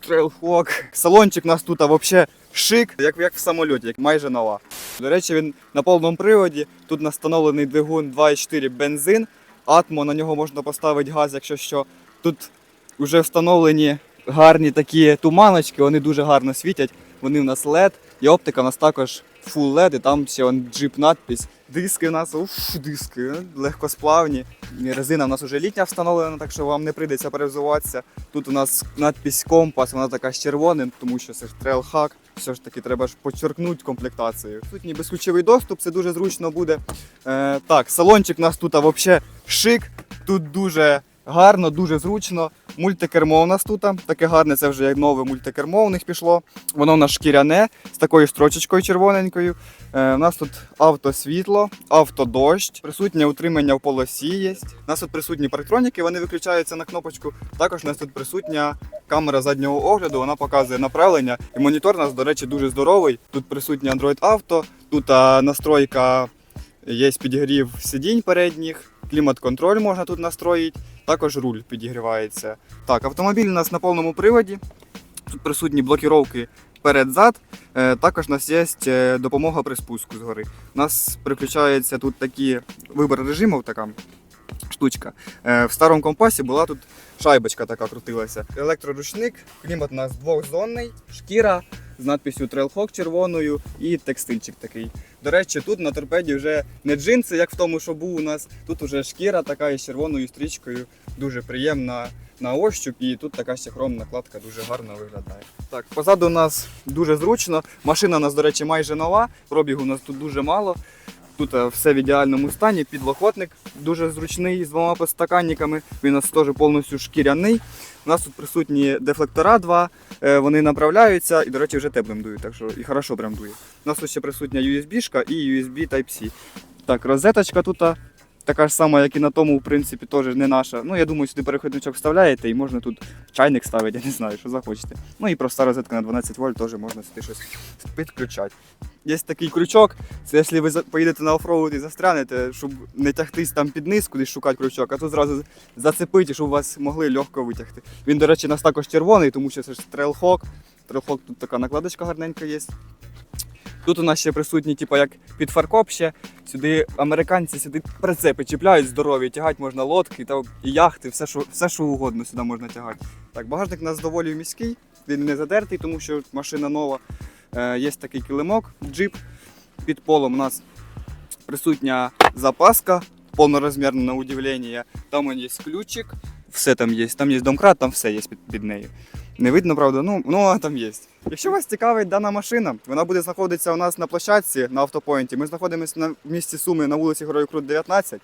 Трейлхок. Салончик у нас тут а, вообще шик, як, як в самоліті, як майже нова. До речі, він на повному приводі. Тут настановлений двигун 2,4 бензин. Атмо, на нього можна поставити газ, якщо що. Тут вже встановлені гарні такі туманочки, вони дуже гарно світять. Вони в нас LED, і оптика у нас також full LED, і там ще джип надпись. Диски у нас уф, диски легкосплавні. Резина у нас вже літня встановлена, так що вам не прийдеться перевзуватися. Тут у нас надпись компас, вона така з червоним, тому що це ж трейлхак. Все ж таки, треба ж почеркнути комплектацію. Тут безключовий доступ, це дуже зручно буде. Е, так, салончик у нас тут взагалі шик. Тут дуже гарно, дуже зручно. Мультикермо у нас тут. Таке гарне, це вже як нове мультикермо у них пішло. Воно у нас шкіряне з такою строчечкою червоненькою. Е, у нас тут автосвітло, автодощ, присутнє утримання в полосі є. У нас тут присутні парктроніки, вони виключаються на кнопочку. Також у нас тут присутня камера заднього огляду, вона показує направлення. І монітор у нас, до речі, дуже здоровий. Тут присутнє Android Auto, тут а, настройка є підігрів сидінь передніх, клімат-контроль можна тут настроїти, також руль підігрівається. Так, автомобіль у нас на повному приводі. Тут присутні блокіровки перед-зад. Е, Також у нас є е, допомога при спуску згори. У нас приключаються тут такі вибір режимів, така штучка. Е, В старому компасі була тут шайбочка така крутилася. Електроручник, клімат у нас двохзонний, шкіра з надписю Trailhawk червоною і текстильчик такий. До речі, тут на торпеді вже не джинси, як в тому, що був у нас. Тут уже шкіра така із червоною стрічкою, дуже приємна на ощуп, і тут така ще хромна накладка дуже гарно виглядає. Так, позаду у нас дуже зручно. Машина у нас, до речі, майже нова. Пробігу у нас тут дуже мало. Тут е, все в ідеальному стані, підлокотник дуже зручний з двома підстаканниками. Він у нас теж повністю шкіряний. У нас тут присутні дефлектора два, е, вони направляються і, до речі, вже теплим дують, так що і хорошо прям дує. У нас тут ще присутня USB-шка і USB Type-C. Так, розеточка тут така ж сама, як і на тому, в принципі, теж не наша. Ну, я думаю, сюди переходничок вставляєте і можна тут чайник ставити, я не знаю, що захочете. Ну і проста розетка на 12 вольт теж можна сюди щось підключати. Є такий крючок, це якщо ви поїдете на офроуд і застрянете, щоб не тягтись там під низ, кудись шукати крючок, а тут зразу зацепити, щоб вас могли легко витягти. Він, до речі, у нас також червоний, тому що це ж трейлхок. Трейлхок тут така накладочка гарненька є. Тут у нас ще присутні, типу, як під фаркоп ще. Сюди американці сюди прицепи чіпляють здорові, тягати можна лодки та і яхти, все що, все, що угодно сюди можна тягати. Так, багажник у нас доволі міський, він не задертий, тому що машина нова. Е, є такий килимок, джип. Під полом у нас присутня запаска, повнорозмірна на удивлення. Там є ключик, все там є. Там є домкрат, там все є під, під нею. Не видно, правда, ну, ну а там є. Якщо вас цікавить дана машина, вона буде знаходитися у нас на площадці на автопоінті. Ми знаходимося на місці Суми на вулиці Герою Крут 19.